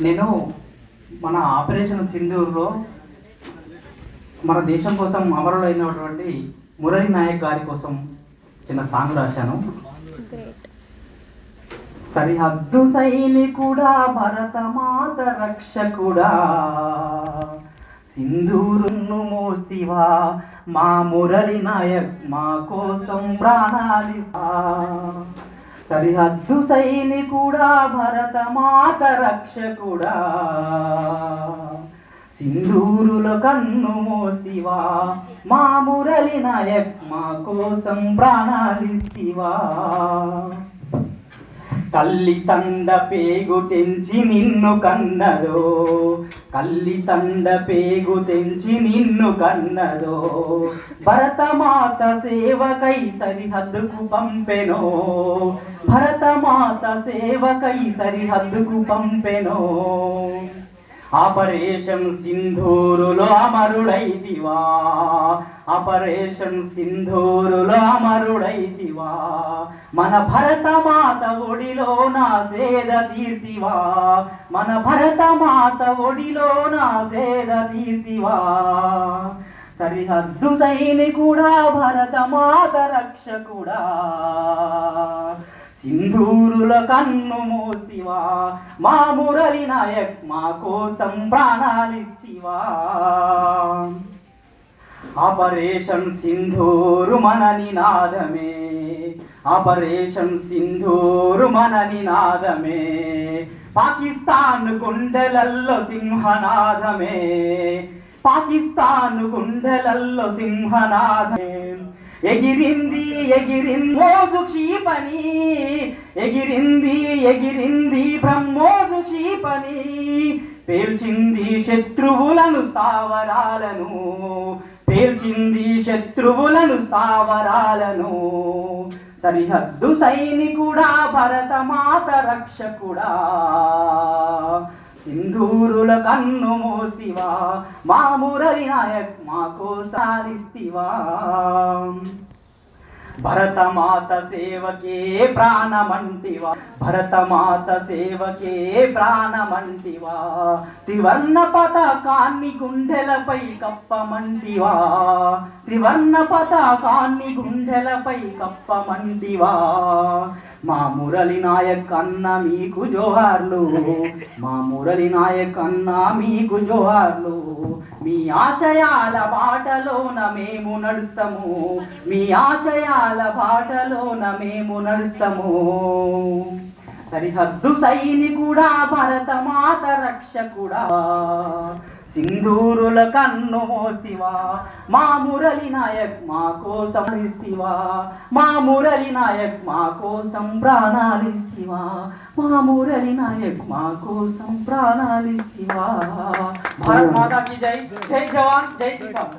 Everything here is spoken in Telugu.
నేను మన ఆపరేషన్ సింధూర్లో మన దేశం కోసం అమరులైనటువంటి మురళీ నాయక్ గారి కోసం చిన్న సాంగ్ రాశాను. సరిహద్దు సైనికుడా భరతమాత రక్షకుడా సింధూరును మోస్తివా మా మురళి నాయక్ మా కోసం ప్రాణాలిస్తా. సరిహద్దు సైనికుడా భరతమాత రక్షకుడా సింధూరుల కన్ను మోస్తివా మా మురళి నాయక్ మా కోసం ప్రాణాలిస్తివా తల్లి తండ పేగు తెంచి నిన్ను కన్నదో. కల్లి తండ పేగు తెంచి నిన్ను కన్నదో. భరతమాత సేవకై సరిహద్దుకు పంపెనో. భరతమాత సేవకై సరిహద్దుకు పంపెనో. ఆపరేషన్ సింధూరులో అమరుడైదివా ఆపరేషన్ సింధూరులో అమరు మన భరతమాత ఒడిలో నా సేద తీర్తివా? మన భరతమాత ఒడిలో నా సేద తీర్తివా? సరిహద్దు సైనికుడా భరతమాత రక్షకుడా? సింధూరుల కన్ను మోస్తివా మా మురళి నాయక్ మా కోసం ప్రాణాలిస్తివా ఆపరేషన్ సింధూరు మన నినాదమే ఆపరేషన్ సింధూరు మన నినాదమే. పాకిస్తాన్ గుండెలల్లో సింహనాదమే. పాకిస్తాన్ గుండెలల్లో సింహనాదమే. ఎగిరింది ఎగిరిన్ మోజు క్షీపని ఎగిరింది ఎగిరింది బ్రహ్మోజు క్షీపని పేల్చింది శత్రువులను స్థావరాలను. పేల్చింది శత్రువులను స్థావరాలను. సరిహద్దు సైనికుడా భరతమాత రక్షకుడా. సింధూరుల కన్ను మోసివా మా మురరి నాయక్ మాకు సారిస్తివా భరతమాత సేవకే ప్రాణమంటివా భరతమాత సేవకే ప్రాణమంటివా త్రివర్ణ పతాకాన్ని గుండెలపై కప్పమంటివా. త్రివర్ణ పతాకాన్ని గుండెలపై కప్పమంటివా. మా మురళి నాయక్ అన్న మీకు జోహార్లు. మా మురళి నాయక్ అన్న మీకు జోహార్లు. మీ ఆశయాల బాటలోన మేము నడుస్తాము. మీ ఆశయాల బాటలోన మేము నడుస్తాము. సరిహద్దు సైనికుడా భరతమాత రక్షకుడా. సింధూరుల కన్ను మోసివా మా మురళి నాయక్ మా కోసం ఇస్తివా మా మురళి నాయక్ మా కోసం ప్రాణాలిస్తివా. మా మురళి నాయక్ మా కోసం ప్రాణాలిస్తివా. భారత్ మాతా की జై జై జవాన్ జై కిసాన్.